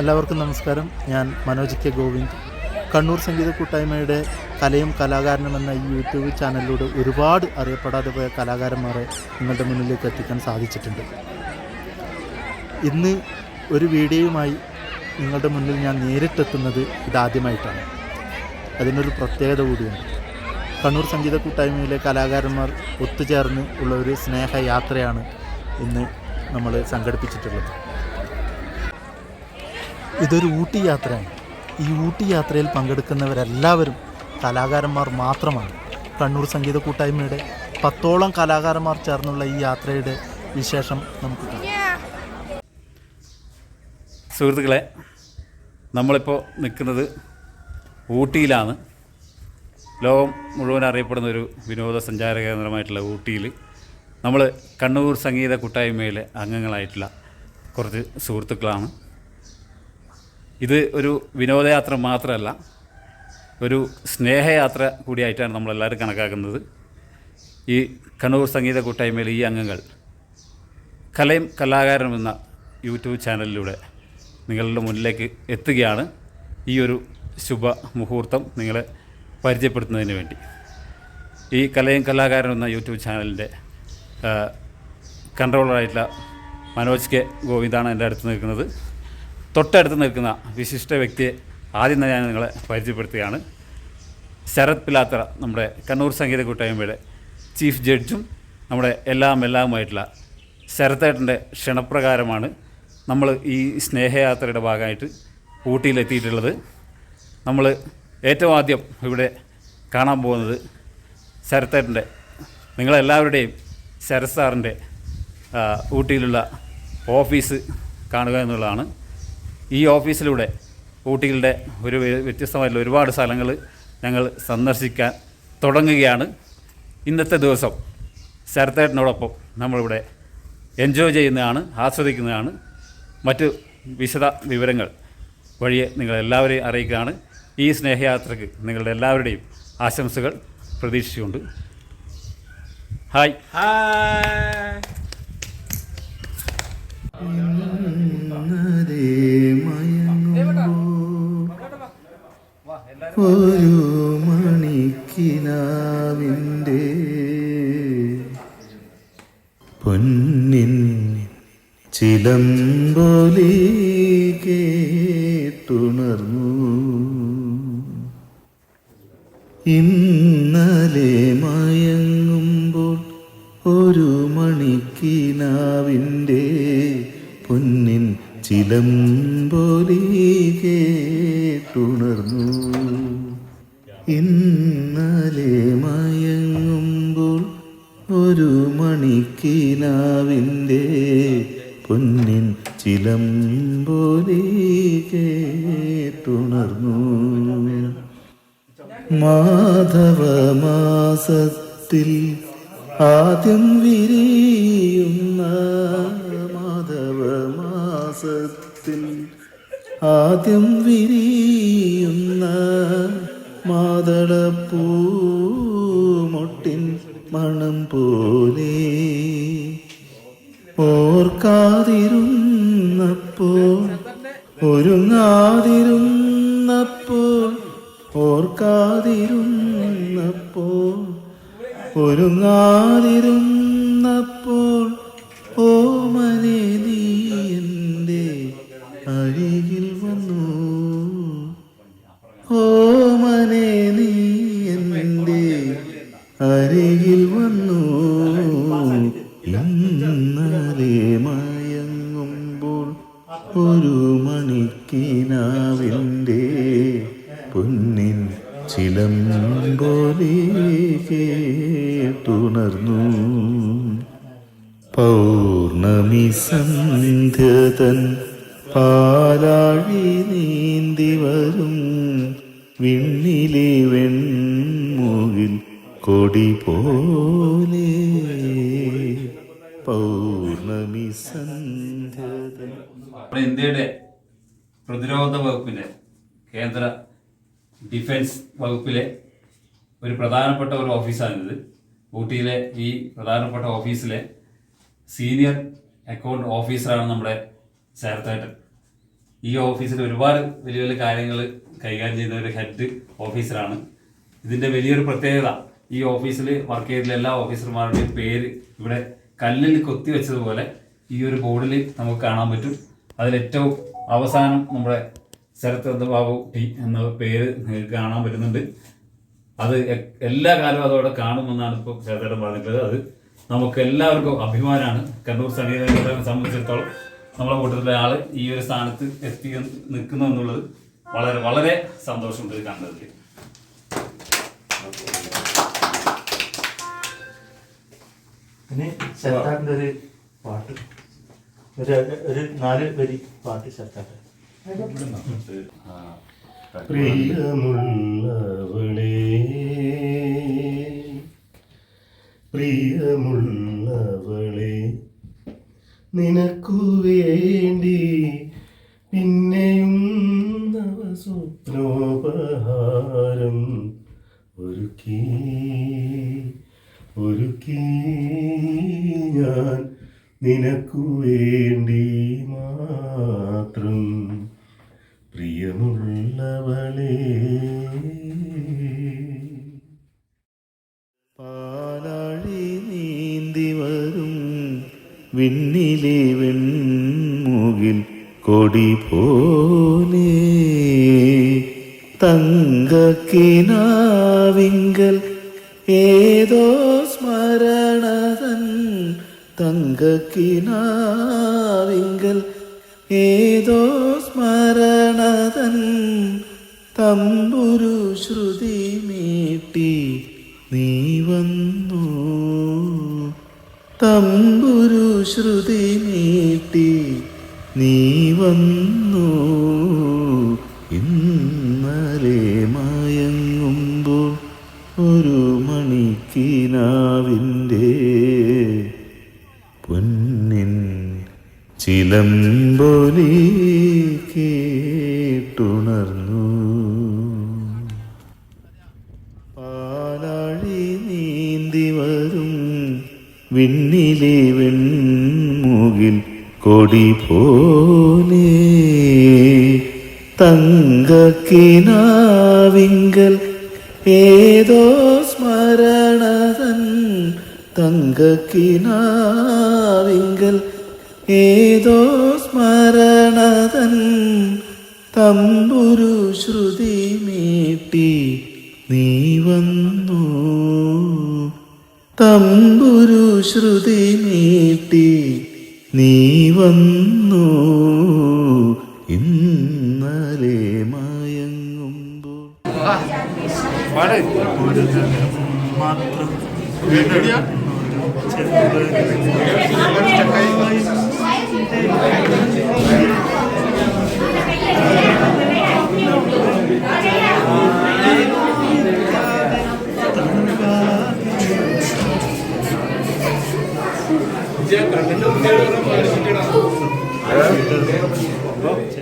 എല്ലാവർക്കും നമസ്കാരം. ഞാൻ മനോജ് കെ ഗോവിന്ദ്. കണ്ണൂർ സംഗീത കൂട്ടായ്മയുടെ കലയും കലാകാരനും എന്ന ഈ യൂട്യൂബ് ചാനലിലൂടെ ഒരുപാട് അറിയപ്പെടാതെ പോയ കലാകാരന്മാരെ നിങ്ങളുടെ മുന്നിലേക്ക് എത്തിക്കാൻ സാധിച്ചിട്ടുണ്ട്. ഇന്ന് ഒരു വീഡിയോയുമായി നിങ്ങളുടെ മുന്നിൽ ഞാൻ നേരിട്ടെത്തുന്നത് ഇതാദ്യമായിട്ടാണ്. അതിനൊരു പ്രത്യേകത കൂടിയുണ്ട്. കണ്ണൂർ സംഗീത കൂട്ടായ്മയിലെ കലാകാരന്മാർ ഒത്തുചേർന്ന് ഉള്ള ഒരു സ്നേഹയാത്രയാണ് ഇന്ന് നമ്മൾ സംഘടിപ്പിച്ചിട്ടുള്ളത്. ഇതൊരു ഊട്ടി യാത്രയാണ്. ഈ ഊട്ടി യാത്രയിൽ പങ്കെടുക്കുന്നവരെല്ലാവരും കലാകാരന്മാർ മാത്രമാണ്. കണ്ണൂർ സംഗീത കൂട്ടായ്മയുടെ പത്തോളം കലാകാരന്മാർ ചേർന്നുള്ള ഈ യാത്രയുടെ വിശേഷം നമുക്ക് സുഹൃത്തുക്കളെ നമ്മളിപ്പോൾ നിൽക്കുന്നത് ഊട്ടിയിലാണ്. ലോകം മുഴുവൻ അറിയപ്പെടുന്ന ഒരു വിനോദസഞ്ചാര കേന്ദ്രമായിട്ടുള്ള ഊട്ടിയിൽ നമ്മൾ കണ്ണൂർ സംഗീത കൂട്ടായ്മയിലെ അംഗങ്ങളായിട്ടുള്ള കുറച്ച് സുഹൃത്തുക്കളാണ്. ഇത് ഒരു വിനോദയാത്ര മാത്രമല്ല ഒരു സ്നേഹയാത്ര കൂടിയായിട്ടാണ് നമ്മളെല്ലാവരും കണക്കാക്കുന്നത്. ഈ കണ്ണൂർ സംഗീത കൂട്ടായ്മയിലെ ഈ അംഗങ്ങൾ കലയും കലാകാരനും എന്ന യൂട്യൂബ് ചാനലിലൂടെ നിങ്ങളുടെ മുന്നിലേക്ക് എത്തുകയാണ് ഈ ഒരു ശുഭ മുഹൂർത്തം നിങ്ങളെ പരിചയപ്പെടുത്തുന്നതിന് വേണ്ടി. ഈ കലയും കലാകാരനും എന്ന യൂട്യൂബ് ചാനലിന്റെ കൺട്രോളറായിട്ടുള്ള മനോജ് കെ ഗോവിന്ദാണ് എന്റെ അടുത്ത് നിൽക്കുന്നത്. തൊട്ടടുത്ത് നിൽക്കുന്ന വിശിഷ്ട വ്യക്തിയെ ആദ്യം തന്നെ ഞാൻ നിങ്ങളെ പരിചയപ്പെടുത്തുകയാണ്. ശരത് പിലാത്ര നമ്മുടെ കണ്ണൂർ സംഗീത കൂട്ടായ്മയുടെ ചീഫ് ജഡ്ജും നമ്മുടെ എല്ലാം എല്ലാമായിട്ടുള്ള ശരത്തേട്ടന്റെ ക്ഷണപ്രകാരമാണ് നമ്മൾ ഈ സ്നേഹയാത്രയുടെ ഭാഗമായിട്ട് ഊട്ടിയിലെത്തിയിട്ടുള്ളത്. നമ്മൾ ഏറ്റവും ആദ്യം ഇവിടെ കാണാൻ പോകുന്നത് ശരത്തേട്ടന്റെ നിങ്ങളെല്ലാവരുടെയും ശരത് സാറിന്റെ ഊട്ടിയിലുള്ള ഓഫീസ് കാണുക എന്നുള്ളതാണ്. ഈ ഓഫീസിലൂടെ ഊട്ടികളുടെ ഒരു വ്യ- വ്യത്യസ്തമായിട്ടുള്ള ഒരുപാട് സ്ഥലങ്ങൾ ഞങ്ങൾ സന്ദർശിക്കാൻ തുടങ്ങുകയാണ്. ഇന്നത്തെ ദിവസം ശരത്തേട്ടനോടൊപ്പം നമ്മളിവിടെ എൻജോയ് ചെയ്യുന്നതാണ് ആസ്വദിക്കുന്നതാണ്. മറ്റ് വിശദ വിവരങ്ങൾ വഴിയെ നിങ്ങളെല്ലാവരെയും അറിയിക്കുകയാണ്. ഈ സ്നേഹയാത്രയ്ക്ക് നിങ്ങളുടെ എല്ലാവരുടെയും ആശംസകൾ പ്രതീക്ഷിച്ചുകൊണ്ട്. ഹായ്. ഹായ്. ഇന്നലെ മയങ്ങുമ്പോൾ ഒരു മണിക്കിനാവിന്റെ പൊന്നിൻ ചിലമ്പൊലി കേട്ടുണർന്നു. ഇന്നലെ മയങ്ങുമ്പോൾ ഒരു മണിക്കിനാവിന്റെ പൊന്നിൻ ചിലമ്പൊലി കേട്ടുണർന്നു ഇന്നലെ മയങ്ങുമ്പോൾ ഒരു മണിക്കിനാവിന്റെ പൊന്നിൻ ചിലംപൊലി കേട്ടുണർന്നു മാധവമാസത്തിൽ ആദ്യം വിരിയുന്ന മാധവമാസത്തിൽ ആദ്യം വിരിയുന്ന മാതളപ്പൂമൊട്ടിൻ മണം പോലെ ഓർക്കാതിരുന്നപ്പോൾ ഒരുങ്ങാതിരുന്നപ്പോൾ ഓർക്കാതിരുന്നപ്പോൾ ഒരുങ്ങാതിരുന്നപ്പോൾ പ്രതിരോധ വകുപ്പിലെ കേന്ദ്ര ഡിഫൻസ് വകുപ്പിലെ ഒരു പ്രധാനപ്പെട്ട ഒരു ഓഫീസാണിത്. ഊട്ടിയിലെ ഈ പ്രധാനപ്പെട്ട ഓഫീസിലെ സീനിയർ അക്കൗണ്ട് ഓഫീസറാണ് നമ്മുടെ ചേർത്തേട്ടൻ ഈ ഓഫീസിൽ ഒരുപാട് വലിയ വലിയ കാര്യങ്ങൾ കൈകാര്യം ചെയ്യുന്ന ഒരു ഹെഡ് ഓഫീസറാണ്. ഇതിന്റെ വലിയൊരു പ്രത്യേകത ഈ ഓഫീസിൽ വർക്ക് ചെയ്തിട്ടുള്ള എല്ലാ ഓഫീസർമാരുടെയും പേര് ഇവിടെ കല്ലിൽ കൊത്തി വെച്ചതുപോലെ ഈ ഒരു ബോർഡിൽ നമുക്ക് കാണാൻ പറ്റും. അതിൽ ഏറ്റവും അവസാനം നമ്മുടെ ശരത് ബാബു ടി എന്ന പേര് കാണാൻ പറ്റുന്നുണ്ട്. അത് എല്ലാ കാലവും അതോടെ കാണുമെന്നാണ് ഇപ്പോൾ ചേട്ടൻ പറഞ്ഞിട്ടുള്ളത്. അത് നമുക്ക് എല്ലാവർക്കും അഭിമാനമാണ് കണ്ണൂർ സംഗീതങ്ങളെ സംബന്ധിച്ചിടത്തോളം നമ്മളെ കൂട്ടത്തിലെ ആൾ ഈ ഒരു സ്ഥാനത്ത് എത്തി നിൽക്കുന്നു എന്നുള്ളത് വളരെ വളരെ സന്തോഷമുണ്ട് ഇത് കണ്ടതിൽ. ശരത്താട്ടിന്റെ ഒരു പാട്ട്. ഒരു നാല് വരി പാട്ട് ചേർത്താട്ടെ. പ്രിയമുള്ളവളെ പ്രിയമുള്ളവളെ നിനക്കു വേണ്ടി പിന്നെയും നവസ്വപ്നോപഹാരം ഒരുക്കി. നിനക്കു വേണ്ടി മാത്രം പ്രിയമുള്ളവളെ. പാലാഴി നീന്തി വരും വിണ്ണിലെ വെൺമുകിൽ കൊടി പോലെ. തങ്കക്കിനാവിങ്കൽ ഏതോ സ്മരണതൻ തങ്കക്കിനാവിങ്കൽ ഏതോ സ്മരണതൻ തമ്പുരു ശ്രുതി മീട്ടി നീ വന്നു. തമ്പുരു ശ്രുതി മീട്ടി നീ വന്നു. ചിലമ്പൊലി കേട്ടുണർന്നു. പാലാഴി നീന്തി വരും വിണ്ണിലെ വെൺമുകിൽ കൊടി പോലെ തങ്കക്കിനാവിങ്കൽ ഏതോ സ്മരണതൻ തങ്കക്കിനാവിങ്കൽ ഏതോ സ്മരണതൻ തമ്പുരു ശ്രുതി മീട്ടി നീ വന്നു. തമ്പുരു ശ്രുതി മീട്ടി നീ വന്നു. ഇന്നലെ മയങ്ങുമ്പോൾ ഒരു ഗണം മാത്രം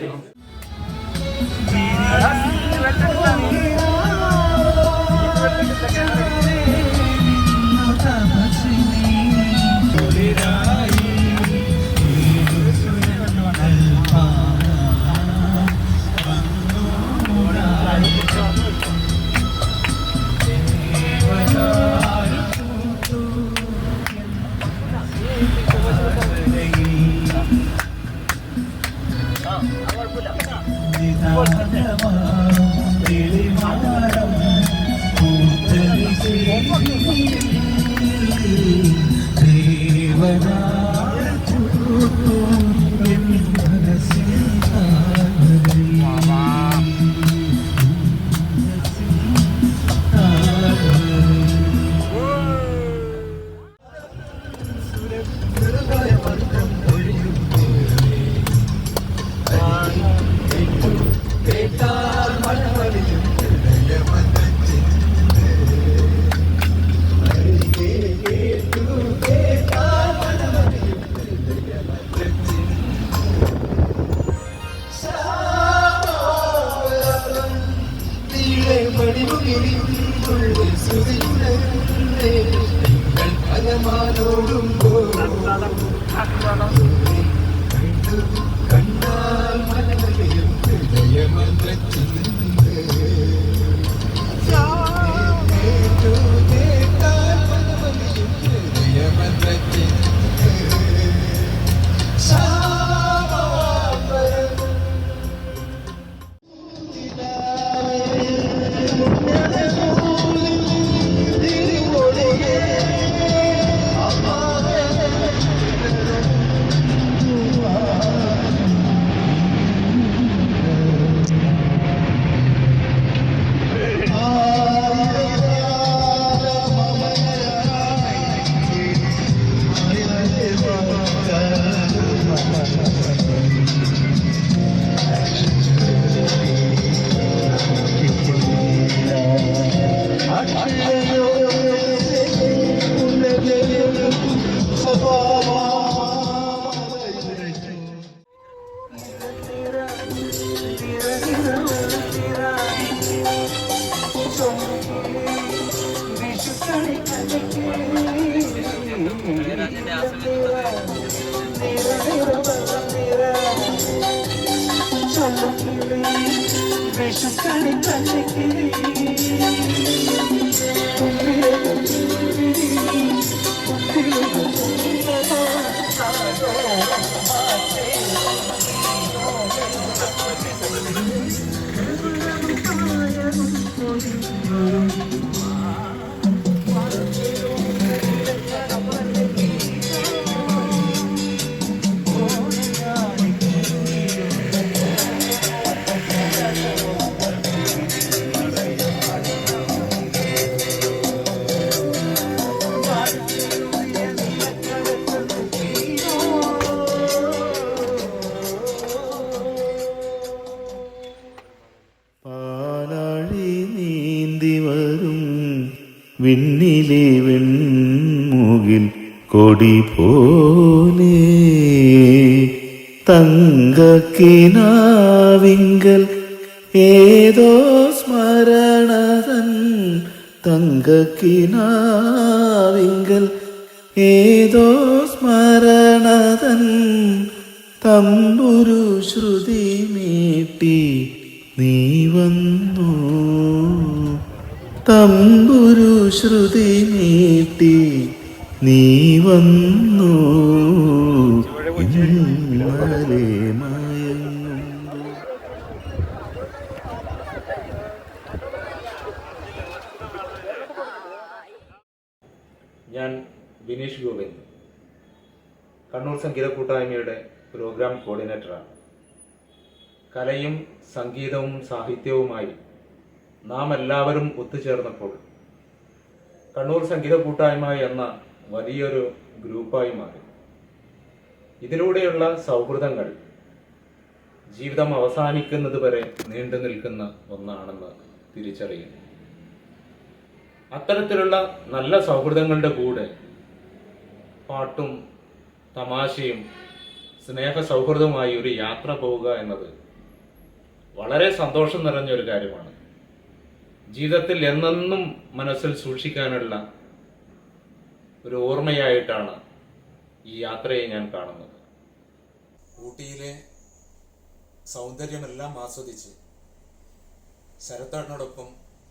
കണ്ടാൽ മനമേ തങ്കക്കിനാവിങ്കൽ ഏതോ സ്മരണതൻ തങ്കക്കിനാവിങ്കൽ ഏതോ സ്മരണതൻ തമ്പുരു ശ്രുതി മീട്ടി നീ വന്നു. തമ്പുരു ശ്രുതി മീട്ടി നീ വന്നു ഇന്നലെ മയങ്ങുമ്പോൾ ഞാൻ ബിനീഷ് ഗോവിന്ദ് കണ്ണൂർ സംഗീത കൂട്ടായ്മയുടെ പ്രോഗ്രാം കോർഡിനേറ്ററാണ് കലയും സംഗീതവും സാഹിത്യവുമായി നാം എല്ലാവരും ഒത്തുചേർന്നപ്പോൾ കണ്ണൂർ സംഗീത കൂട്ടായ്മ എന്ന വലിയൊരു ഗ്രൂപ്പായി മാറി. ഇതിലൂടെയുള്ള സൗഹൃദങ്ങൾ ജീവിതം അവസാനിക്കുന്നത് വരെ നീണ്ടു നിൽക്കുന്ന ഒന്നാണെന്ന് തിരിച്ചറിയുന്നു. അത്തരത്തിലുള്ള നല്ല സൗഹൃദങ്ങളുടെ കൂടെ പാട്ടും തമാശയും സ്നേഹ സൗഹൃദവുമായി ഒരു യാത്ര പോവുക എന്നത് വളരെ സന്തോഷം നിറഞ്ഞ ഒരു കാര്യമാണ്. ജീവിതത്തിൽ എന്നെന്നും മനസ്സിൽ സൂക്ഷിക്കാനുള്ള ഒരു ഓർമ്മയായിട്ടാണ് ഈ യാത്രയെ ഞാൻ കാണുന്നത്. ഊട്ടിയിലെ സൗന്ദര്യമെല്ലാം ആസ്വദിച്ച് ശരത്തേട്ടനോടൊപ്പം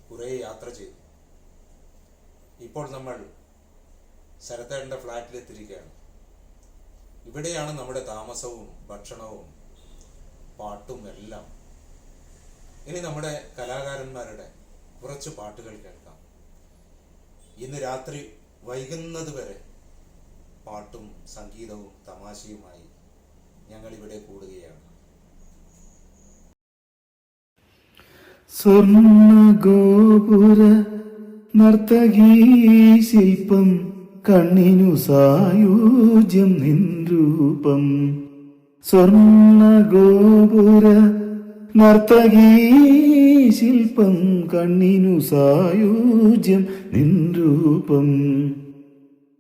കുറേ യാത്ര ചെയ്തു. ഇപ്പോൾ നമ്മൾ ശരത്തേട്ടന്റെ ഫ്ലാറ്റിലെത്തിയിരിക്കുകയാണ്. ഇവിടെയാണ് നമ്മുടെ താമസവും ഭക്ഷണവും പാട്ടും എല്ലാം. ഇനി നമ്മുടെ കലാകാരന്മാരുടെ കുറച്ച് പാട്ടുകൾ കേൾക്കാം. ഇന്ന് രാത്രി വൈകുന്നത് വരെ പാട്ടും സംഗീതവും തമാശയുമായി ഞങ്ങൾ ഇവിടെ കൂടുകയാണ്. സ്വർണഗോപുര നർത്തകീ ശില്പം കണ്ണിനു സായൂജ്യം നിൻരൂപം. രൂപം സ്വർണഗോപുര നർത്തകീ ശില്പം കണ്ണിനു സായൂജ്യം നിൻരൂപം.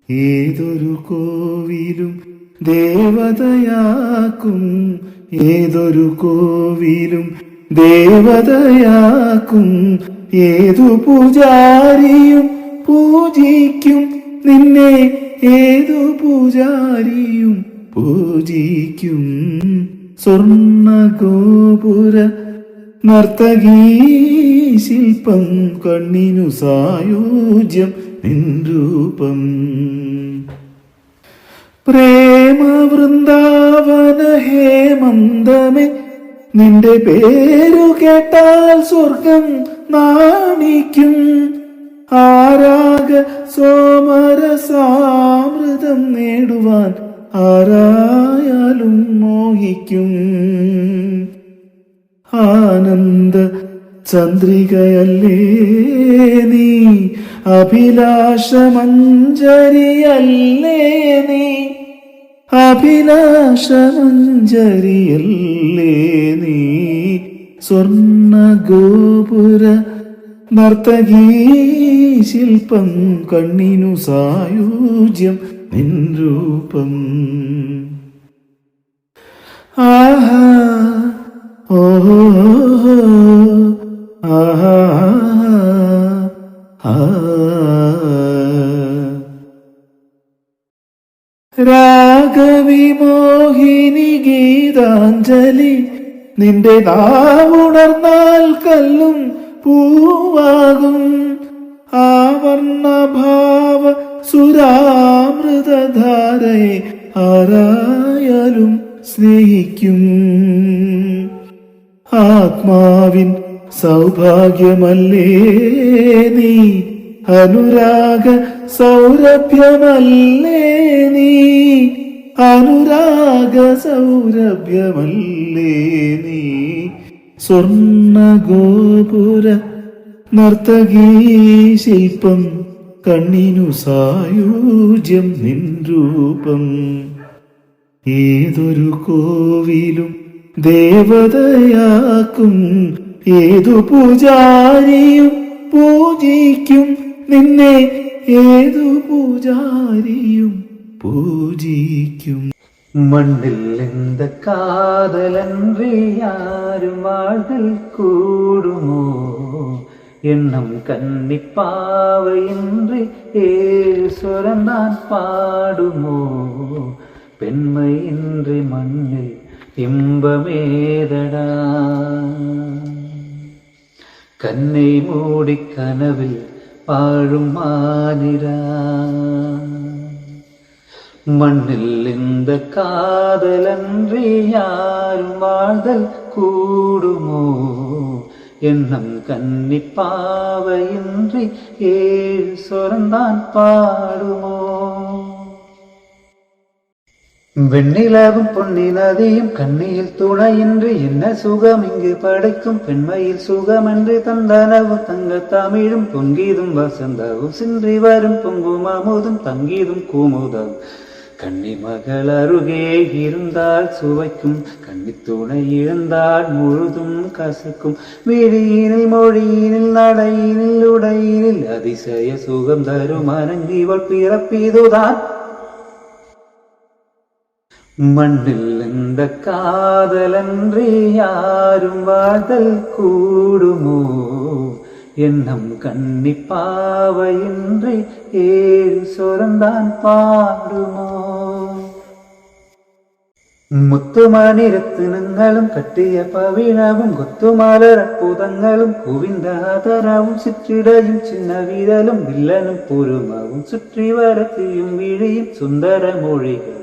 ഏതൊരു കോവിലും ദേവതയാക്കും ഏതൊരു കോവിലും ദേവതയാക്കും ഏതു പൂജാരിയും പൂജിക്കും നിന്നെ ഏതു പൂജാരിയും പൂജിക്കും. സ്വർണ ഗോപുര നർത്തകീ ശില്പം കണ്ണിനു സായൂജ്യം നിൻരൂപം. പ്രേമ വൃന്ദാവന ഹേമന്തമേ നിന്റെ പേരു കേട്ടാൽ സ്വർഗം നാണിക്കും. ആരാഗ സോമരസാമൃതം നേടുവാൻ ആരായാലും മോഹിക്കും. ആനന്ദ ചന്ദ്രികയല്ലേ നീ? അഭിലാഷമഞ്ജരിയല്ലേ നീ? അഭിലാഷമഞ്ജരിയല്ലേ നീ? സ്വർണ ഗോപുര നർത്തകീ ശില്പം കണ്ണിനു സായുജ്യം നിൻ രൂപം ആഹാ ഓഹോ ആഹാ രാഗവിമോഹിനി ഗീതാഞ്ജലി നിന്റെ നാവുണർന്നാൽ കല്ലും പൂവാകും. ആവർണഭാവ സുരാമൃതധാരയെ ആരായാലും സ്നേഹിക്കും. ആത്മാവിൻ സൗഭാഗ്യമല്ലേ നീ? അനുരാഗ സൗരഭ്യമല്ലേ നീ? അനുരാഗ സൗരഭ്യമല്ലേ നീ? സ്വർണ ഗോപുര നർത്തകീ ശില്പം കണ്ണിനു സായൂജ്യം നിൻ രൂപം ഏതൊരു കോവിലും ദേവതയാക്കും ഏതു പൂജാരിയും പൂജിക്കും നിന്നെ ഏതു പൂജാരിയും പൂജിക്കും. மண்ணில் இந்த காதலன்றி யாரும் வாழ்தல் கூடுமோ? எண்ணம் கன்னிப்பாவையின்றி ஏழு சுரந்தான் பாடுமோ? பெண்மையின்றி மண்ணில் இன்பமேதடா? கண்ணை மூடி கனவில் பாழும் மானிரா மண்ணில் இந்த காதலன்றி யாரும் வாழ்தல் கூடுமோ? எண்ணம் கன்னிப்பாவையின்றி ஏழு சொரந்தான் பாடுமோ? வெண்ணிலவும் பொன்னி நதியும் கண்ணியில் துணையின்றி என்ன சுகம் இங்கு படைக்கும்? பெண்மையில் சுகமன்று தந்தனவு தங்க தமிழும் பொங்கீதும் வசந்தவும் சின்றி வரும் பொங்கும் அமுதும் தங்கீதும் கூமுதவும் கன்னி மகள் அருகே இருந்தால் சுவைக்கும் கன்னி துணை இழந்தால் முழுதும் கசக்கும். விழியினில் மொழியினில் நடையினில் உடையினில் அதிசய சுகம் தரும் அனங்கிவள் பிறப்பிதுதான். மண்ணில் இந்த காதலன்றி யாரும் வாழ்தல் கூடுமோ? என்னும் கன்னிப்பாவையின்றி ஏன் சுரந்தான் பாடுமோ முத்துமணி ரத்தினങ്ങളും കട്ടിയ പവിഴവും കൊത്തുമലർ അത്ഭുതങ്ങളും കുവിന്ത ആദരവും ചിറ്റിടയും ചിന്നവിരലും വില്ലനും പുരുമവും ചുറ്റി വരത്തിയും വിഴിയും സുന്ദര മൊഴികൾ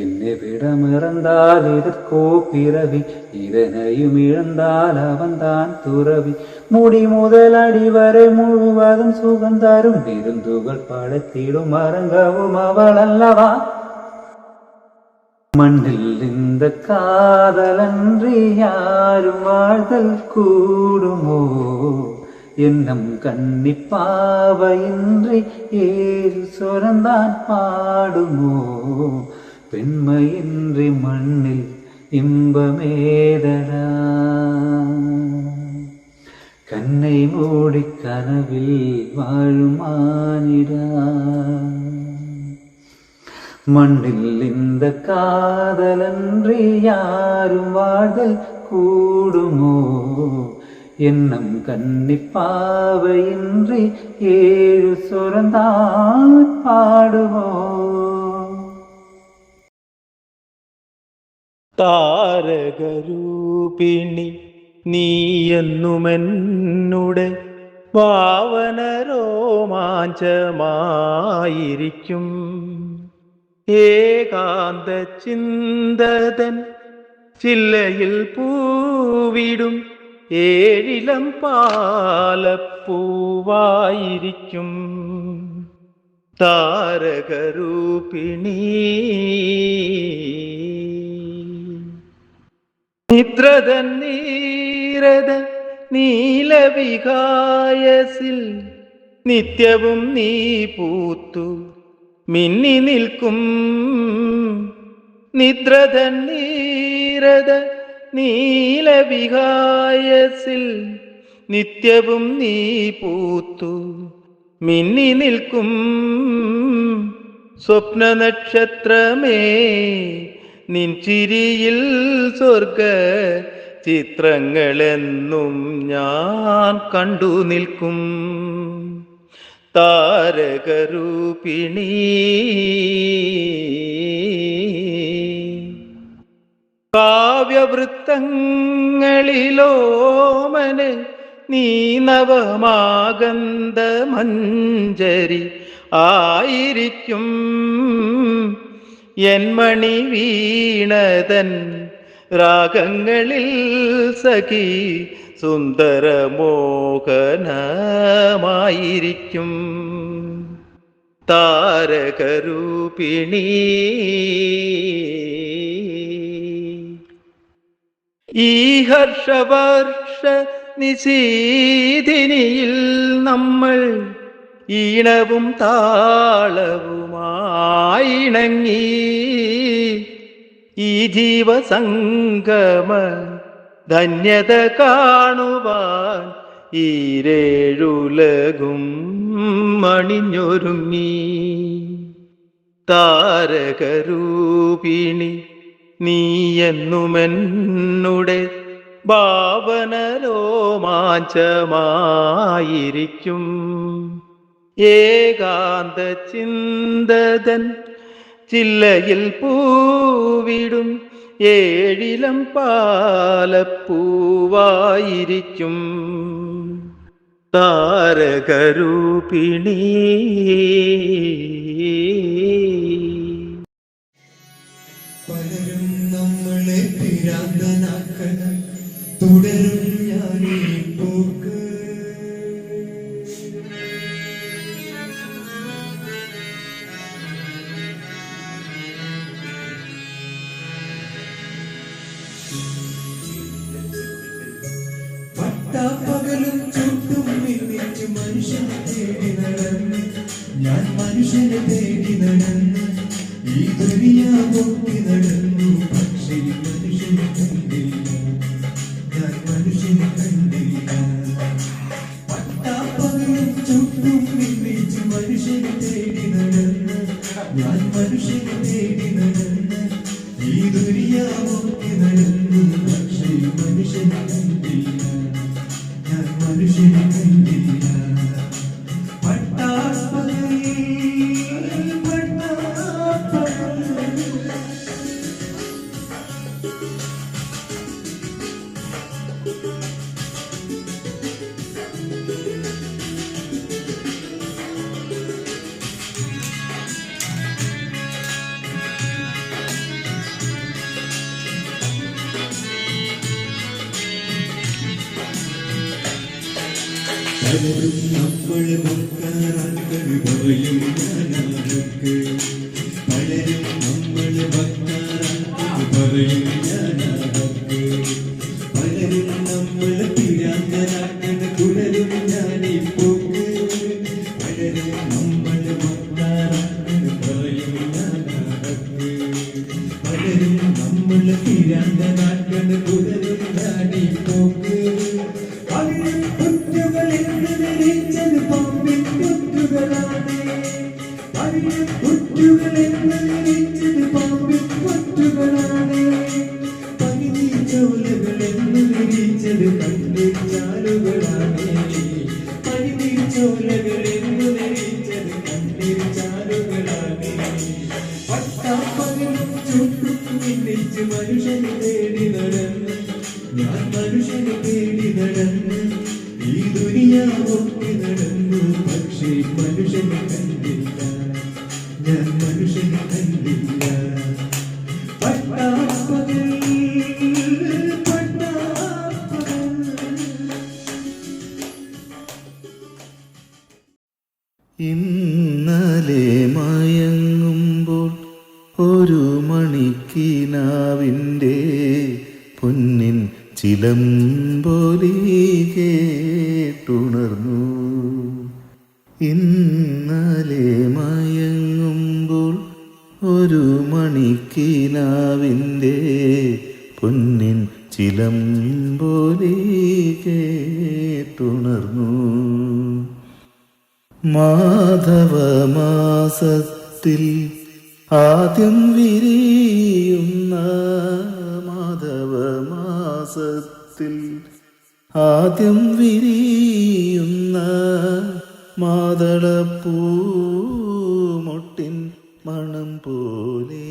എന്നെ വിടമിറന്താൽ എതിർക്കോ പിറവി ഇതനയും ഇഴന്താൽ അവൻ താൻ തുറവി முடி முதல் அடிவரை முழுவதும் சுகந்தாரும் விருந்துகள் பழத்திடும் அரங்கவும் அவள் அல்லவா மண்ணில் இந்த காதலன்றி யாரும் வாழ்தல் கூடுமோ? எண்ணம் கன்னிப்பாவையின்றி ஏழு சுரந்தான் பாடுமோ? பெண்மையின்றி மண்ணில் இன்பமேதடா? கண்ணை மூடி கனவில் வாழுமானிடா மண்ணில் இந்த காதலன்றி யாரும் வாழ்தல் கூடுமோ? எண்ணம் கண்ணிப்பாவையின்றி ஏழு சுரந்தான் பாடுவோம் தாரகரூபிணி നീയെന്നുമെന്നുടെ ഭാവന രോമാഞ്ചമായിരിക്കും ഏകാന്ത ചിന്തതൻ ചില്ലയിൽ പൂവിടും ഏഴിലം പാലപ്പൂവായിരിക്കും. താരകരൂപിണി നിദ്രതൻ നീരതൻ നീലവികായസിൽ നിത്യവും നീ പൂത്തു. മിന്നി നിൽക്കും നിദ്രത നീരത നീലവികായസിൽ നിത്യവും നീ പൂത്തു. മിന്നി നിൽക്കും സ്വപ്ന നക്ഷത്രമേ നിൻ ചിരിയിൽ സ്വർഗ ചിത്രങ്ങളെന്നും ഞാൻ കണ്ടു നിൽക്കും. താരകരൂപിണി. കാവ്യവൃത്തങ്ങളിലോമന് നീ നവമാകന്ത മഞ്ജരി ആയിരിക്കും എൻമണി വീണതൻ രാഗങ്ങളിൽ സഖി സുന്ദരമോഹനമായിരിക്കും. താരകരൂപിണി. ഈ ഹർഷവർഷ നിശീതിനിയിൽ നമ്മൾ ഈണവും താളവുമായിണങ്ങി. ഈ ജീവസംഗമ ധന്യത കാണുവാൻ ഈരേഴുലകും മണിഞ്ഞൊരുങ്ങി. താരകരൂപിണി നീയെന്നുമെന്നുടെ എന്നുമെന്നുടെ മാഞ്ചമായിരിക്കും ഏകാന്ത ചിന്തതൻ ചില്ലയിൽ പൂവിടും ഏഴിലം പാലപ്പൂവായിരിക്കും. താരകരൂപിണി. പലരും നമ്മളെ പിരാന്തനാക്കണം പട്ടാപ്പകലും ചുട്ടും മിന്നിച്ച് മനുഷ്യനെ തേടി നടന്ന്. ഞാൻ മനുഷ്യനെ തേടി നടന്ന്. ഈ ദുനിയാവൊട്ടി നടന്നു. പക്ഷേ മനുഷ്യനെ കണ്ടില്ല പലരും നമ്മൾ മക്കാറാക്കൾ പറയും ഞാനവർക്ക് പൊന്നിൻ ചിലമ്പൊലി കേട്ടുണർന്നു. ഇന്നലെ മയങ്ങുമ്പോൾ ഒരു മണിക്കിനാവിന്റെ പൊന്നിൻ ചിലമ്പൊലി കേട്ടുണർന്നു. മാധവമാസത്തിൽ ആദ്യം വിരിയുന്ന ആദ്യം വിരിയുന്ന മാതളപ്പൂ മൊട്ടിൻ മണം പോലെ